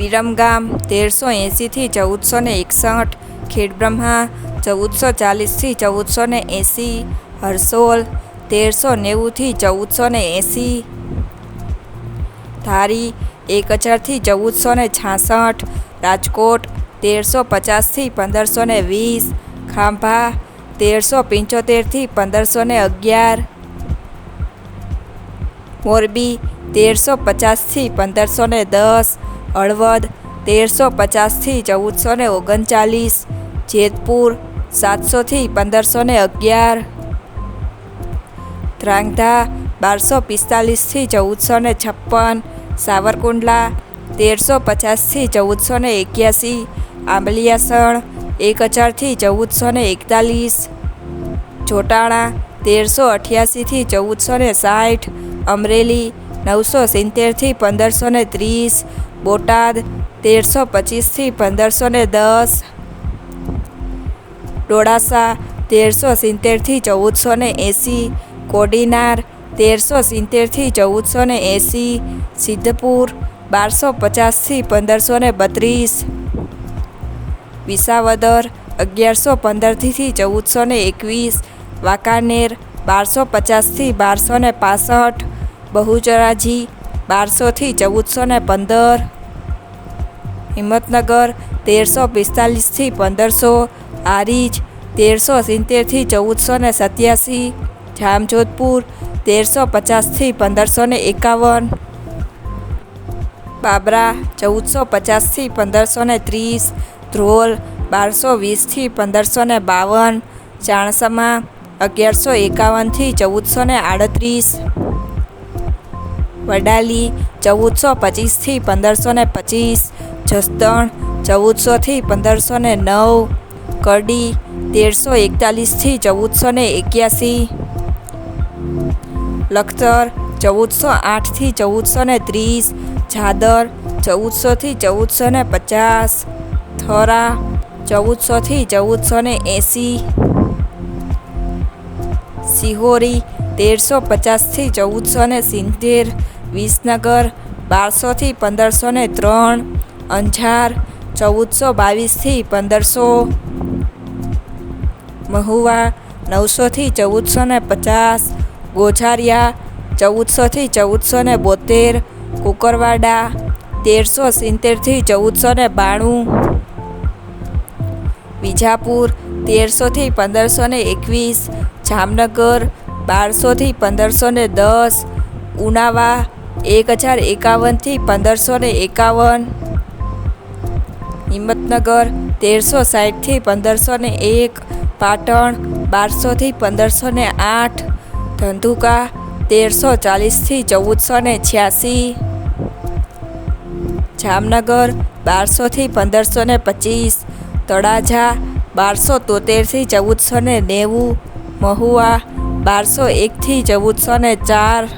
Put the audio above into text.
વિરમગામ તેરસો એંસીથી ચૌદસો ને એકસઠ ખેડબ્રહ્મા ચૌદસો ચાલીસથી ચૌદસો ને એંસી હરસોલ તેરસો નેવુંથી ચૌદસો ને એંસી ધારી એક હજારથી ચૌદસો ને છાસઠ રાજકોટ તેરસો પચાસથી પંદરસો ને વીસ ખાંભા તેરસો પંચોતેરથી પંદરસો ને અગિયાર મોરબી તેરસો પચાસથી પંદરસો ને દસ હળવદ તેરસો પચાસથી ચૌદસો ને ઓગણચાલીસ, જેતપુર, સાતસોથી પંદરસો ને અગિયાર. ધ્રાંગધા બારસો પિસ્તાલીસથી ચૌદસો ને છપ્પન. સાવરકુંડલા, તેરસો પચાસથી ચૌદસો ને એક્યાસી. આંબલિયાસણ એક હજારથી ચૌદસો ને એકતાલીસ. જોટાણા તેરસો અઠ્યાસીથી ચૌદસો ને સાઠ. અમરેલી નવસો સિત્તેરથી પંદરસો ને ત્રીસ, બોટાદ તેરસો પચીસથી પંદરસો ને દસ, ડોળાસા તેરસો સિત્તેરથી ચૌદસો ને એંસી, કોડીનાર તેરસો સિત્તેરથી ચૌદસો ને એંસી, સિદ્ધપુર બારસો પચાસથી પંદરસો ને બત્રીસ, વિસાવદર અગિયારસો પંદરથી ચૌદસો ને એકવીસ, વાંકાનેર બારસો પચાસથી બારસો ને પાસઠ બહુચરાજી બારસોથી ચૌદસો ને પંદર. હિંમતનગર તેરસો પિસ્તાલીસથી પંદરસો. આરીજ તેરસો સિત્તેરથી ચૌદસો ને સત્યાસી. જામજોધપુર તેરસો પચાસથી પંદરસો ને એકાવન. બાબરા ચૌદસો પચાસથી પંદરસો ને ત્રીસ. ધ્રોલ બારસો વીસથી પંદરસો ને બાવન. ચાણસમા અગિયારસો એકાવનથી ચૌદસો ને આડત્રીસ. વડાલી, ચૌદસો પચીસથી પંદરસો ને પચીસ, જસદણ, ચૌદસોથી પંદરસો ને નવ, કડી, તેરસો એકતાલીસથી ચૌદસો ને એક્યાસી, લખતર, ચૌદસો આઠથી ચૌદસો ને ત્રીસ, જાદર, ચૌદસોથી ચૌદસો ને પચાસ, થરા, ચૌદસોથી ચૌદસો ને એંસી, સિહોરી, તેરસો પચાસથી ચૌદસો ને સિત્તેર વિસનગર, બારસોથી પંદરસો ને ત્રણ, અંજાર, ચૌદસો બાવીસથી પંદરસો, મહુવા, નવસોથી ચૌદસો ને પચાસ ગોઝારિયા ચૌદસોથી ચૌદસો ને બોતેર, કુકરવાડા, તેરસો સિત્તેરથી ચૌદસો ને બાણું, વિજાપુર, તેરસોથી પંદરસો ને એકવીસ, જામનગર, બારસોથી પંદરસો ને દસ, ઉનાવા એક હજાર એકાવનથી પંદરસો ને એકાવન. હિંમતનગર તેરસો સાઠથી પંદરસો ને એક. પાટણ બારસોથી પંદરસો ને આઠ. ધંધુકા તેરસો ચાલીસથી ચૌદસો ને છ્યાસી. જામનગર બારસોથી પંદરસો ને પચીસ. તળાજા બારસો તોતેરથી ચૌદસો ને નેવું. મહુવા બારસો એકથી ચૌદસો ને ચાર.